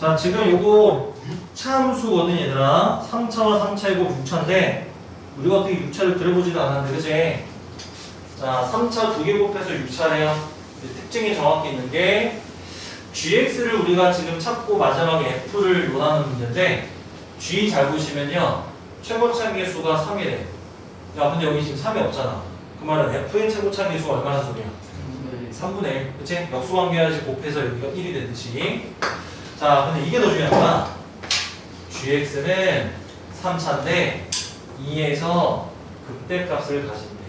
자, 지금 요거 6차 함수거든, 얘들아. 3차와 3차이고 6차인데, 우리가 어떻게 6차를 그려보지도 않았는데, 그지? 자, 3차 두 개 곱해서 6차래요. 특징이 정확히 있는 게, gx를 우리가 지금 찾고 마지막에 f를 논하는 문제인데, g 잘 보시면요. 최고차 계수가 3이래. 야, 근데 여기 지금 3이 없잖아. 그 말은 f의 최고차 계수가 얼마나 소리야? 3분의 1. 그치? 역수관계하지 곱해서 여기가 1이 되듯이. 자, 근데 이게 더 거야. gx는 3차인데 2에서 극대값을 가진대.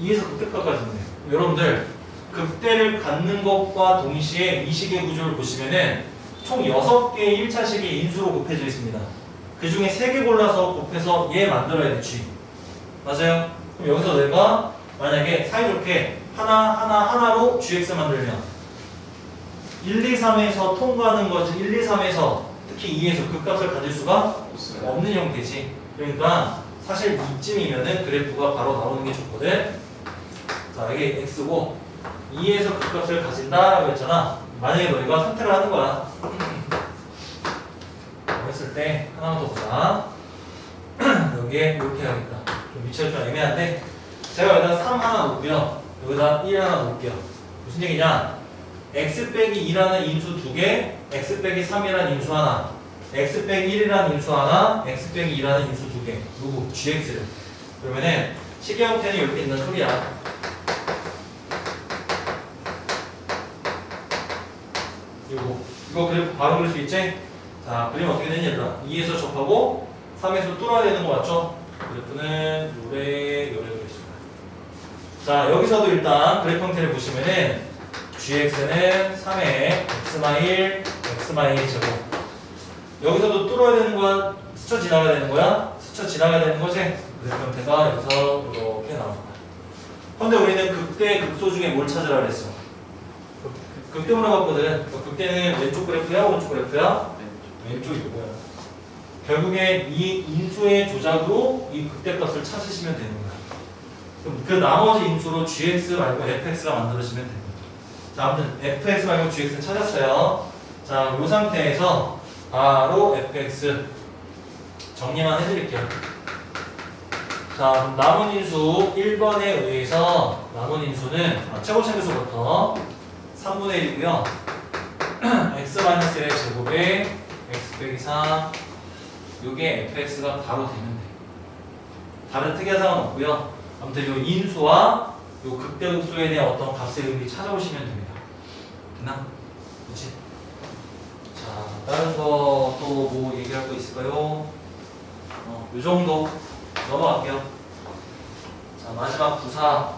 2에서 극대값 가진대. 여러분들, 극대를 갖는 것과 동시에 이 식의 구조를 보시면은 총 6개의 1차식이 인수로 곱해져 있습니다. 그 중에 3개 골라서 곱해서 얘 만들어야 돼, g. 맞아요? 그럼 여기서 내가 만약에 사이좋게 하나, 하나, 하나로 gx 만들면 1, 2, 3에서 통과하는 거지 1, 2, 3에서 특히 2에서 그 값을 가질 수가 없는 형태지. 그러니까 사실 이쯤이면은 그래프가 바로 나오는 게 좋거든. 자 이게 x고 2에서 그 값을 가진다라고 했잖아. 만약에 너희가 선택을 하는 거야. 했을 때 하나만 더 보자. 여기에 이렇게 해야겠다. 좀 위치가 좀 애매한데 제가 여기다 3 하나 놓고요. 여기다 1 하나 놓을게요. 무슨 얘기냐 x 빼기 2라는 인수 두 개, x 빼기 3이라는 인수 하나, x 빼기 1이라는 인수 하나, x 빼기 2라는 인수 두 개. 누구? gx를. 그러면은 식의 형태는 이렇게 있는 소리야. 이거 이거 그래프 바로 그릴 수 있지? 자, 그림 어떻게 되냐 얘들아. 2에서 접하고 3에서 뚫어야 되는 거 맞죠? 그래프는 요래 요래 그리겠습니다. 자, 여기서도 일단 그래프 형태를 보시면은 gx는 3의 x-1, x-1 제곱. 여기서도 뚫어야 되는 거야? 스쳐 지나가야 되는 거야? 스쳐 지나가야 되는 거지? 그래프 형태가 여기서 이렇게 나온 거야. 근데 우리는 극대 극소 중에 뭘 찾으라 그랬어? 극- 극대 물어봤거든. 그 극대는 왼쪽 그래프야? 오른쪽 그래프야? 왼쪽 이거야. 결국에 이 인수의 조작으로 이 극대 값을 찾으시면 되는 거야. 그럼 그 나머지 인수로 gx 말고 fx가 만들어지면 됩니다. 자, 아무튼 fx 말고 gx는 찾았어요. 자, 이 상태에서 바로 fx 정리만 해드릴게요. 자, 남은 인수 1번에 의해서 남은 인수는 아, 최고 차계수부터 3분의 1이고요. x-1의 제곱에 x 빼기 3 요게 fx가 바로 돼. 다른 특이한 사항은 없고요. 아무튼 요 인수와 요 극대극소에 대한 어떤 값의 의미 찾아오시면 됩니다. 됐나? 그렇지? 자, 다른 거 또 뭐 얘기할 거 있을까요? 어, 요 정도 넘어갈게요. 자, 마지막 부사